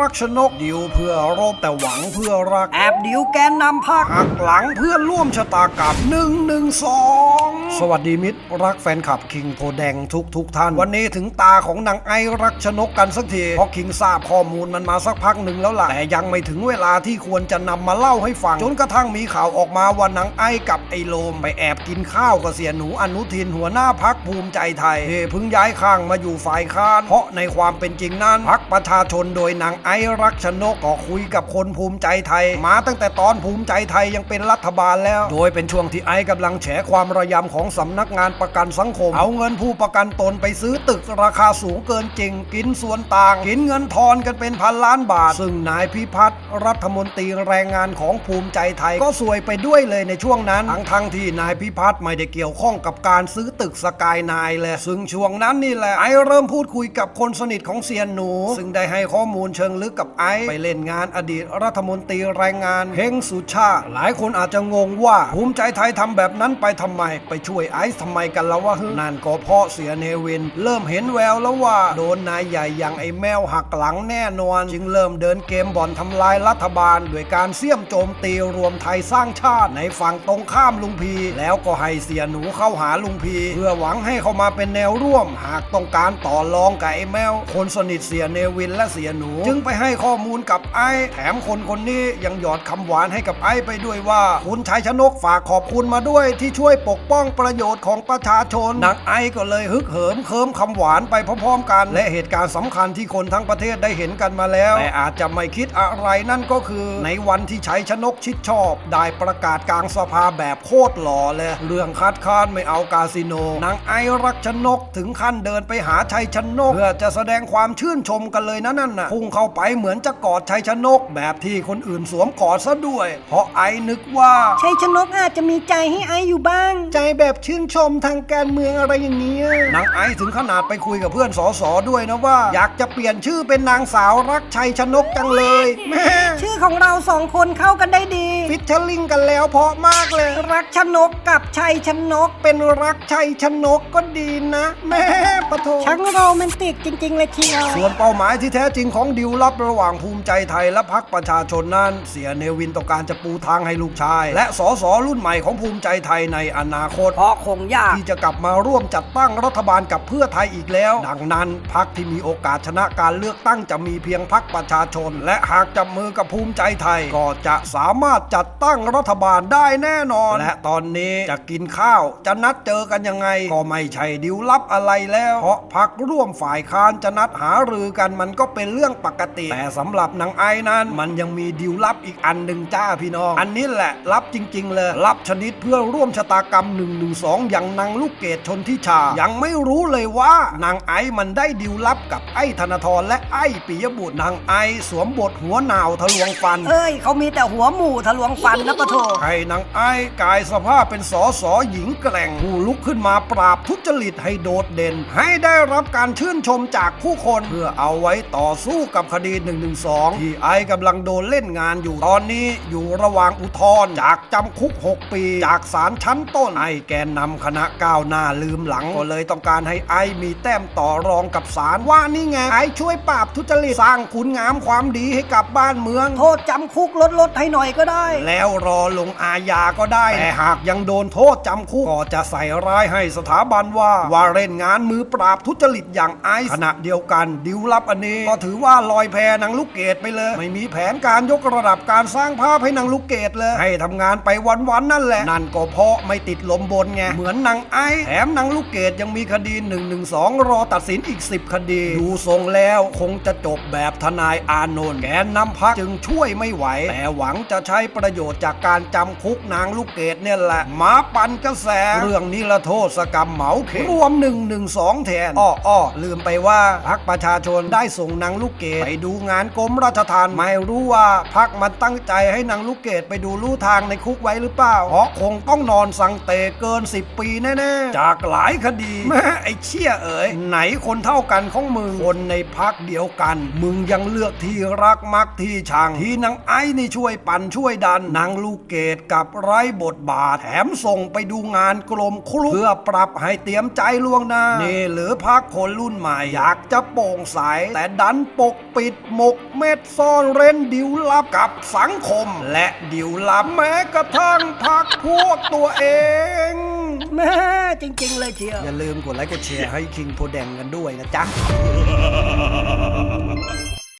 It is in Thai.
รักชนกดิวเพื่อรบแต่หวังเพื่อรัก แอบดิวแกนนำพักหักหลังเพื่อร่วมชะตากรรม1 1 2 สวัสดีมิตรรักแฟนคลับคิงโพแดงทุกทุกๆท่าน วันนี้ถึงตาของนางไอรักชนกกันสักที เพราะคิงทราบข้อมูลมันมาสักพักหนึ่งแล้วล่ะ แต่ยังไม่ถึงเวลาที่ควรจะนำมาเล่าให้ฟัง จนกระทั่งมีข่าวออกมาว่านางไอกับไอโลมไปแอบกินข้าวกับเสียหนูอนุทินหัวหน้าพักภูมิใจไทยที่เพิ่งย้ายข้างมาอยู่ฝ่ายค้าน เพราะในความเป็นจริงนั้นพักประชาชนโดยนางไอรักชนกก็คุยกับคนภูมิใจไทย มาตั้งแต่ตอนภูมิใจไทยยังเป็นรัฐบาลแล้ว โดยเป็นช่วงที่ไอกำลังแฉความระยำของสำนักงานประกันสังคม เอาเงินผู้ประกันตนไปซื้อตึกราคาสูงเกินจริง กินส่วนต่าง กินเงินทอนกันเป็นพันล้านบาท ซึ่งนายพิพัฒน์รัฐมนตรีแรงงานของภูมิใจไทย ก็สวยไปด้วยเลยในช่วงนั้น ทั้งทั้งที่นายพิพัฒน์ไม่ได้เกี่ยวข้องกับการซื้อตึกสกายนายเลยซึ่งช่วงนั้นนี่แหละไอเริ่มพูดคุยกับคนสนิทของเซียนหนู ซึ่งได้ให้ข้อมูลเชิงลึกกับไอไปเล่นงานอดีตรัฐมนตรีแรงงานเฮงสุชาติ หลายคนอาจจะงงว่าภูมิใจไทยทำแบบนั้นไปทำไม ไปช่วยไอซ์ทำไมกันแล้ววะนั่นก็เพราะเสียเนวิน เริ่มเห็นแววแล้วว่า โดนนายใหญ่อย่างไอ้แมวหักหลังแน่นอน จึงเริ่มเดินเกมบ่อนทำลายรัฐบาลด้วยการเสี่ยมโจมตีรวมไทยสร้างชาติในฝั่งตรงข้ามลุงพี แล้วก็ให้เสียหนูเข้าหาลุงพี เพื่อหวังให้เข้ามาเป็นแนวร่วม หากต้องการต่อรองกับไอ้แมวคนสนิทเสียเนวินและเสียหนูจึงไปให้ข้อมูลกับไอ้แถมคนคนนี้ยังหยอดคำหวานให้กับไอ้ไปด้วยว่า คุณชัยชนกฝากขอบคุณมาด้วยที่ช่วยปกป้องประโยชน์ของประชาชนนางไอ้ก็เลยฮึกเหิมเคิมคำหวานไปพร้อมๆกัน และเหตุการณ์สำคัญที่คนทั้งประเทศได้เห็นกันมาแล้วแต่อาจจะไม่คิดอะไรนั่นก็คือในวันที่ชัยชนกชิดชอบ ได้ประกาศกลางสภาแบบโคตรหล่อเลยเรื่องคัดค้านไม่เอากาสิโนนางไอรักชนกถึงขั้นเดินไปหาชัยชนก เพื่อจะแสดงความชื่นชมกันเลยนะนั่นน่ะพุ่งเข้าไปเหมือนจะกอดชัยชนกแบบที่คนอื่นสวมกอดซะด้วย เพราะไอนึกว่าชัยชนกอาจจะมีใจให้ไออยู่บ้าง ใจแบบชื่นชมทางการเมืองอะไรอย่างเงี้ยนางไอซ์ถึงขนาดไปคุยกับเพื่อนสอสอด้วยนะว่า อยากจะเปลี่ยนชื่อเป็นนางสาวรักชัยชนกจังเลยแม่ชื่อของเราสองคนเข้ากันได้ดีฟิชเชอร์ลิงกันแล้วเพราะมากเลย รักชนกกับชัยชนก เป็นรักชัยชนกก็ดีนะ แม่ปะโถช่างโรแมนติกจริง ๆ เลยเชียวส่วนเป้าหมายที่แท้จริงของดิวลับระหว่างภูมิใจไทยและพักประชาชนนั้น เสียเนวินต้องการจะปูทางให้ลูกชาย และสสรุ่นใหม่ของภูมิใจไทยในอนาคต เพราะคงยากที่จะกลับมาร่วมจัดตั้งรัฐบาลกับเพื่อไทยอีกแล้ว ดังนั้นพักที่มีโอกาสชนะการเลือกตั้งจะมีเพียงพักประชาชน และหากจับมือกับภูมิใจไทยก็จะสามารถจัดตั้งรัฐบาลได้แน่นอน และตอนนี้จะกินข้าวจะนัดเจอกันยังไง ก็ไม่ใช่ดิวลับอะไรแล้ว เพราะพักร่วมฝ่ายค้านจะนัดหารือกันมันก็เป็นเรื่องปกติ แต่สำหรับนางไอ้นั้น มันยังมีดิวลับอีกอันหนึ่งจ้าพี่น้อง อันนี้แหละลับจริง ๆ เลยลับชนิดเพื่อร่วมชะตากรรม1นึอย่างนางลูกเกดชนทิชา ยังไม่รู้เลยว่านางไอ้มันได้ดิวลับกับไอ้ธนทรและไอ้ปิยบุตรนางไอ้สวมบทหัวหนาวทะลวงฟันเอ้ยเขามีแต่หัวหมูทะลวงฟันนะปะโถให้นางไอ้กายสภาพเป็นสอสอหญิงแกร่งผู้ลุกขึ้นมาปราบทุจริตให้โดดเด่น ให้ได้รับการชื่นชมจากผู้คนเพื่อเอาไว้ต่อสู้กับคดี1นึที่ไอ้กำลังโดนเล่นงานอยู่ตอนนี้อยู่ระหว่างอุทธรณ์จากจำคุก 6 ปี จากศาลชั้นต้นไอ้แกนนำคณะก้าวหน้าลืมหลังก็เลยต้องการให้ไอ้มีแต้มต่อรองกับศาลว่านี่ไงไอ้ช่วยปราบทุจริตสร้างคุณงามความดีให้กับบ้านเมือง โทษจำคุกลดลดๆให้หน่อยก็ได้ แล้วรอลงอาญาก็ได้ แต่หากยังโดนโทษจำคุกก็จะใส่ร้ายให้สถาบันว่าว่าเล่นงานมือปราบทุจริตอย่างไอซ์ขณะเดียวกันดิวลับอันนี้ก็ถือว่าลอยแพนางลูกเกดไปเลย ไม่มีแผนการยกระดับการสร้างภาพให้นางลูกเกดเลย ให้ทำงานไปวันๆนั่นแหละ นั่นก็เพราะไม่ติดลมบนไง เหมือนนางไอแถมนางลูกเกดยังมีคดี1นึรอตัดสินอีก 10 คดี ดูทรงแล้วคงจะจบแบบทนายอานนท์แกนนำพักจึงช่วยไม่ไหว แต่หวังจะใช้ประโยชน์จากการจำคุกนางลูกเกดเนี่ยแหละมาปั่นกระแส เรื่องนิรโทษกรรมเหมาเข็มรวม1 1 2แทนอ้ออ้อลืมไปว่าพักประชาชนได้ส่งนางลูกเกดไปดูงานกรมราชทัณฑ์ไม่รู้ว่าพักมันตั้งใจให้นางลูกเกดไปดูลู่ทางในคุกไว้หรือเปล่าเพราะคงต้องนอนสังเตเกิน 10 ปีแน่ๆ จากหลายคดีแม่ไอเชี่ยเอ๋ยไหนคนเท่ากันของมึงคนในพักเดียวกัน มึงยังเลือกที่รักมักที่ชังที่นางไอ้นี่ช่วยปั่นช่วยดันนางลูกเกดกับไร้บทบาทแถมส่งไปดูงานกลมครุเพื่อปรับให้เตรียมใจล่วงหน้านี่หรือพักคนรุ่นใหม่อยากจะโปร่งใสแต่ดันปกปิดหมกเม็ดซ่อนเร้นดิวลับกับสังคม และดิวลับแม้กระทั่งพักพวกตัวเองแม่จริง ๆ เลยเชียว อย่าลืมกดไลค์กดแชร์ให้คิงโพแดงกันด้วยนะจ๊ะ